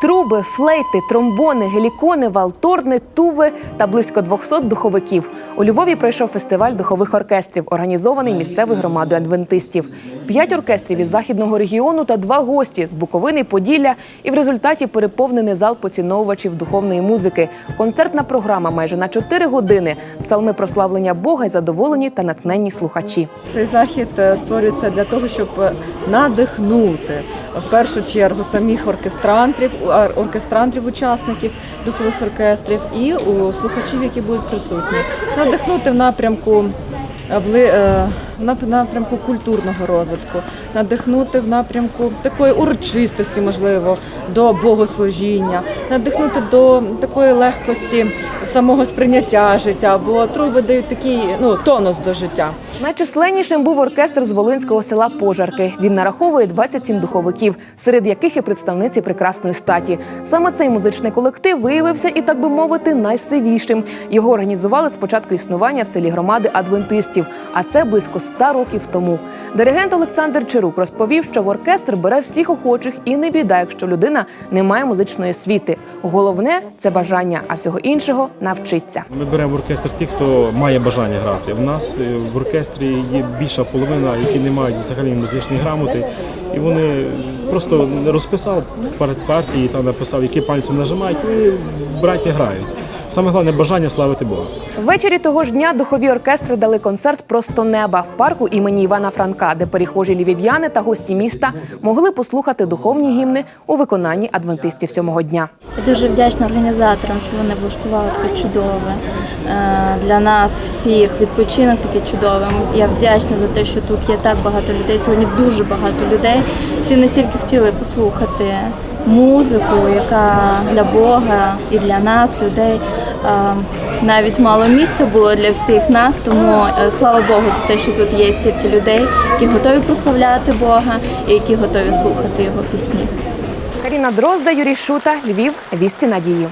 Труби, флейти, тромбони, гелікони, валторни, туби та близько 200 духовиків. У Львові пройшов фестиваль духових оркестрів, організований місцевою громадою адвентистів. П'ять оркестрів із західного регіону та два гості з Буковини, Поділля. І в результаті переповнений зал поціновувачів духовної музики. Концертна програма майже на 4 години. Псалми прославлення Бога й задоволені та натхненні слухачі. Цей захід е, створюється для того, щоб надихнути в першу чергу самих оркестрантів, оркестрантів, учасників духових оркестрів і у слухачів, які будуть присутні, надихнути в напрямку. В напрямку культурного розвитку, надихнути в напрямку такої урочистості, можливо, до богослужіння, надихнути до такої легкості самого сприйняття життя, бо труби дають такий ну, тонус до життя. Найчисленнішим був оркестр з волинського села Пожарки. Він нараховує 27 духовиків, серед яких і представниці прекрасної статі. Саме цей музичний колектив виявився і, так би мовити, найсивішим. Його організували з початку існування в селі громади адвентистів, а це близько 100 років тому. Диригент Олександр Чирук розповів, що в оркестр бере всіх охочих і не біда, якщо людина не має музичної освіти. Головне це бажання, а всього іншого навчиться. Ми беремо в оркестр тих, хто має бажання грати. В нас е, в оркестрі є більша половина, які не мають взагалі музичної грамоти, і вони просто розписав перед партії, там написав, які пальцем нажимають, і браті грають. Саме головне бажання славити Бога. Ввечері того ж дня духові оркестри дали концерт просто неба в парку імені Івана Франка, де перехожі львів'яни та гості міста могли послухати духовні гімни у виконанні адвентистів сьомого дня. Я дуже вдячна організаторам, що вони влаштували таке чудове е, для нас всіх. Відпочинок такий чудовий. Я вдячна за те, що тут є так багато людей. Сьогодні дуже багато людей. Всі настільки хотіли послухати музику, яка для Бога і для нас, людей. Навіть мало місця було для всіх нас, тому е, слава Богу за те, що тут є стільки людей, які готові прославляти Бога і які готові слухати його пісні. Каріна Дрозда, Юрій Шута, Львів, вісті надії.